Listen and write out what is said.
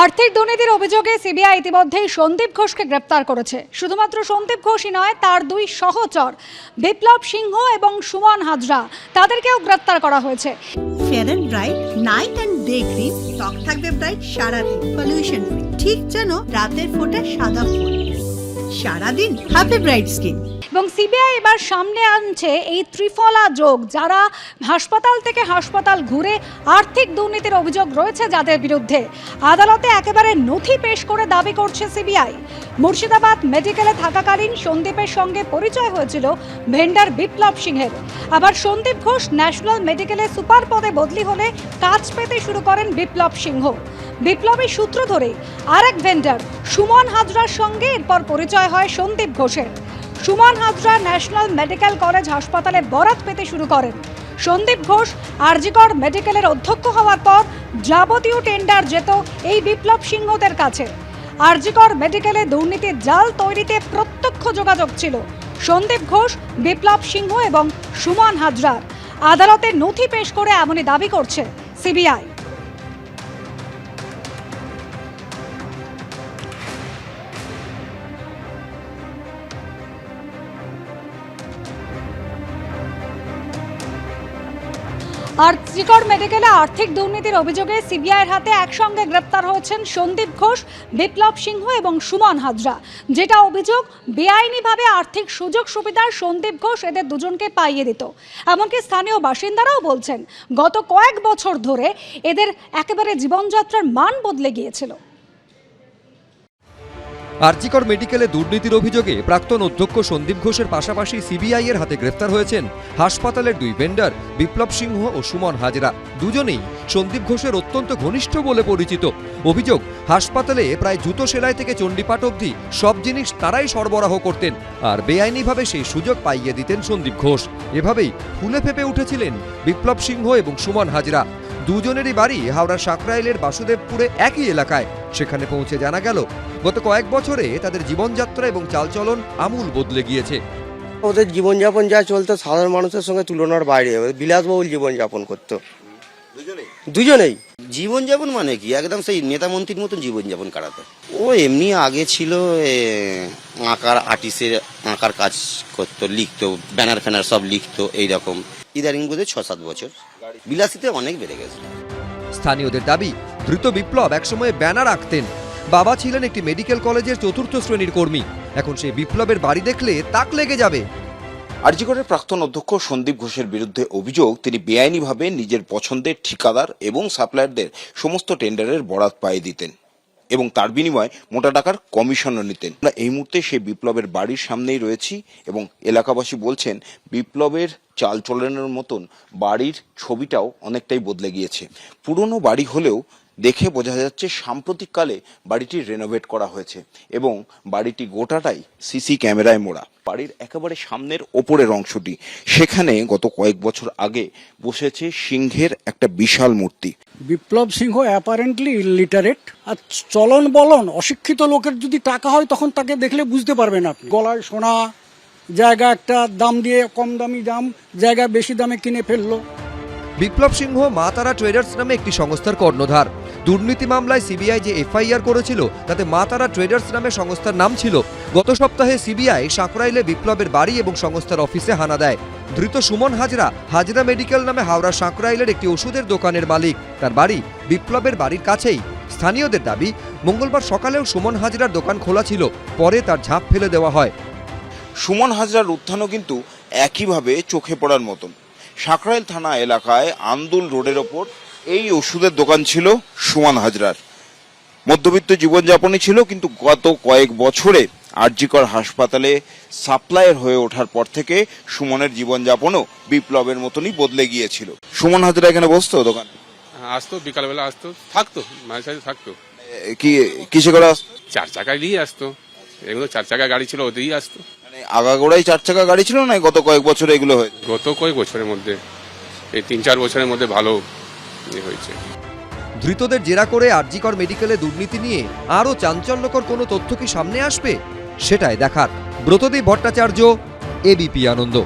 আর্থিক দুর্নীতির অভিযোগে সিবিআই ইতিমধ্যেই সন্দীপ ঘোষকে গ্রেপ্তার করেছে। শুধুমাত্র সন্দীপ ঘোষই নয়, তার দুই সহচর, বিপ্লব সিংহ এবং সুমন হাজরা, তাদেরকেও গ্রেপ্তার করা হয়েছে। Fair bright night and day cream ত্বক থাকবে ব্রাইট সারাদিন পলিউশন ঠিক যেন রাতের ফোটা সাদা ফুল সারাদিন হ্যাপি ব্রাইট স্কিন এবং সিবিআই এবার সামনে আনছে এই ত্রিফলা যোগ, যারা হাসপাতাল থেকে হাসপাতাল ঘুরে আর্থিক দুর্নীতির অভিযোগ রয়েছে যাদের বিরুদ্ধে। আদালতে একেবারে নথি পেশ করে দাবি করছে সিবিআই। মুর্শিদাবাদ মেডিকেলে থাকাকালীন সন্দীপের সঙ্গে পরিচয় হয়েছিল ভেন্ডার বিপ্লব সিংহের। আবার সন্দীপ ঘোষ ন্যাশনাল মেডিকেলে সুপার পদে বদলি হলে কাজ পেতে শুরু করেন বিপ্লব সিংহ। বিপ্লবী সূত্র ধরে আরেক ভেন্ডার সুমন হাজরার সঙ্গে এরপর পরিচয় হয় সন্দীপ ঘোষের। Suman Hazra national medical college হাসপাতালে বরাত পেতে শুরু করেন। সন্দীপ ঘোষ আরজিকর মেডিকেলের অধ্যক্ষ হওয়ার পর যাবতীয় টেন্ডার যেত এই বিপ্লব সিংহদের কাছে। আরজিকর মেডিকেলে দুর্নীতির জাল তৈরিতে প্রত্যক্ষ যোগাযোগ ছিল। সন্দীপ ঘোষ, বিপ্লব সিংহ এবং সুমন হাজরার। আদালতে নথি পেশ করে এমনই দাবি করছে সিবিআই। আর মেডিকেলে আর্থিক দুর্নীতির অভিযোগে সিবিআইয়ের হাতে একসঙ্গে গ্রেপ্তার হয়েছেন সন্দীপ ঘোষ, বিপ্লব সিংহ এবং সুমন হাজরা। যেটা অভিযোগ, বেআইনিভাবে আর্থিক সুযোগ সুবিধার সন্দীপ ঘোষ এদের দুজনকে পাইয়ে দিত। এমনকি স্থানীয় বাসিন্দারাও বলছেন, গত কয়েক বছর ধরে এদের একেবারে জীবনযাত্রার মান বদলে গিয়েছিল। আরজিকর মেডিকেলে দুর্নীতির অভিযোগে প্রাক্তন অধ্যক্ষ সন্দীপ ঘোষের পাশাপাশি সিবিআই এর হাতে গ্রেফতার হয়েছেন হাসপাতালের দুই ভেন্ডার বিপ্লব সিংহ ও সুমন হাজরা। দুজনেই সন্দীপ ঘোষের অত্যন্ত ঘনিষ্ঠ বলে পরিচিত। অভিযোগ, হাসপাতালে প্রায় জুতো সেলাই থেকে চণ্ডীপাঠ অবধি সব জিনিস তারাই সরবরাহ করতেন আর বেআইনিভাবে সেই সুযোগ পাইয়ে দিতেন সন্দীপ ঘোষ। এভাবেই ফুলে ফেপে উঠেছিলেন বিপ্লব সিংহ এবং সুমন হাজরা। দুজনেরই বাড়ি হাওড়ার সাঁকরাইলের বাসুদেবপুরে একই এলাকায়। সেখানে পৌঁছে জানা গেল গত কয়েক বছরে তাদের জীবনযাত্রা এবং চালচলন আমূল বদলে গিয়েছে। ওদের জীবনযাপন যা চলতো সাধারণ মানুষের সঙ্গে তুলনার বাইরে বিলাসবহুল জীবনযাপন করতো। দুজনেই? জীবনযাপন মানে কি? একদম সেই নেতা মন্ত্রীর মতন জীবনযাপন কাটাতো। ও এমনি আগে ছিল এ, আঁকার আর্টিস্টের আঁকার কাজ করতো লিখতো ব্যানার ফ্যানার সব লিখতো এইরকম। ইদানিং বোধহয় ছ সাত বছর। বিলাসিতে অনেক বেড়ে গেছে। স্থানীয়দের দাবি দ্রুত বিপ্লব একসময় ব্যানার আঁকতেন। বাবা ছিলেন একটি মেডিকেল কলেজের চতুর্থ শ্রেণির কর্মী। এখন সেই বিপ্লবের বাড়ি দেখলে তাক লেগে যাবে। আরজিগড়ের প্রাক্তন অধ্যক্ষ সন্দীপ ঘোষের বিরুদ্ধে অভিযোগ তিনি বেআইনিভাবে নিজের পছন্দের ঠিকাদার এবং সাপ্লায়ারদের সমস্ত টেন্ডারের বরাত পাইয়ে দিতেন। এবং তার বিনিময়ে মোটা টাকার কমিশনও নিতেন। আমরা এই মুহূর্তে সেই বিপ্লবের বাড়ির সামনেই রয়েছি এবং এলাকাবাসী বলছেন, বিপ্লবের চাল চলনের মতন বাড়ির ছবিটাও অনেকটাই বদলে গিয়েছে। পুরনো বাড়ি হলেও দেখে বোঝা যাচ্ছে সাম্প্রতিককালে বাড়িটি রেনোভেট করা হয়েছে এবং বাড়িটি গোটাটাই সিসি ক্যামেরায় মোড়া। বাড়ির একেবারে সামনের ওপরের অংশটি। সেখানে গত কয়েক বছর আগে বসেছে সিংহের একটা বিশাল মূর্তি। বিপ্লব সিংহ অ্যাপারেন্টলি ইলিটারেট আর চলন বলন অশিক্ষিত লোকের যদি টাকা হয় তখন তাকে দেখলে বুঝতে পারবেন আপনি। গলায় সোনা জায়গা একটা দাম দিয়ে কম দামি দাম জায়গা বেশি দামে কিনে ফেলল। বিপ্লব সিংহ মা তারা ট্রেডার্স নামে একটি সংস্থার কর্ণধার। দুর্নীতি মামলায় সিবিআই যে এফআইআর করেছিল, তাতে মা তারা ট্রেডার্স নামে সংস্থার নাম ছিল। গত সপ্তাহে সিবিআই সাকরাইলে বিপ্লবের বাড়ি এবং সংস্থার অফিসে হানা দেয়। ধৃত সুমন হাজরা হাজরা মেডিকেল নামে হাওড়া সাকরাইলের একটি ওষুধের দোকানের মালিক। তার বাড়ি বিপ্লবের বাড়ির কাছেই। স্থানীয়দের দাবি, মঙ্গলবার সকালেও সুমন হাজরার দোকান খোলা ছিল, পরে তার ঝাঁপ ফেলে দেওয়া হয়। সুমন হাজরার উত্থানও কিন্তু একইভাবে চোখে পড়ার মতন। সাকরাইল থানা এলাকায় আন্দুল রোডের ওপর এই ওষুধের দোকান ছিল সুমন হাজরার। মধ্যবিত্ত জীবনযাপনই ছিল কিন্তু গত কয়েক বছরে আরজিকর হাসপাতালে সাপ্লায়ার হয়ে ওঠার পর থেকে সুমনের জীবনযাপনও বিপ্লবের মতনই বদলে গিয়েছিল। সুমন হাজরা এখানে বসতো দোকান? হ্যাঁ, আসতো বিকালবেলা আসতো থাকতো মাঝে সাঝে থাকতো। কি কিসে করে আসতো? চার চাকায় নিয়ে আসতো। এগুলো চার চাকা গাড়ি ছিল ওদেরই আসতো। মানে আগাগোড়াই চার চাকা গাড়ি ছিল না গত কয়েক বছরে এগুলো হয়েছে? গত কয়েক বছরের মধ্যে এই তিন চার বছরের মধ্যে ভালো হয়েছে। ধৃতদের জেরা করে আরজিকর মেডিকেলে দুর্নীতি নিয়ে আরও চাঞ্চল্যকর কোনো তথ্য কি সামনে আসবে? সেটাই দেখার। ব্রতদেব ভট্টাচার্য এবিপি আনন্দ।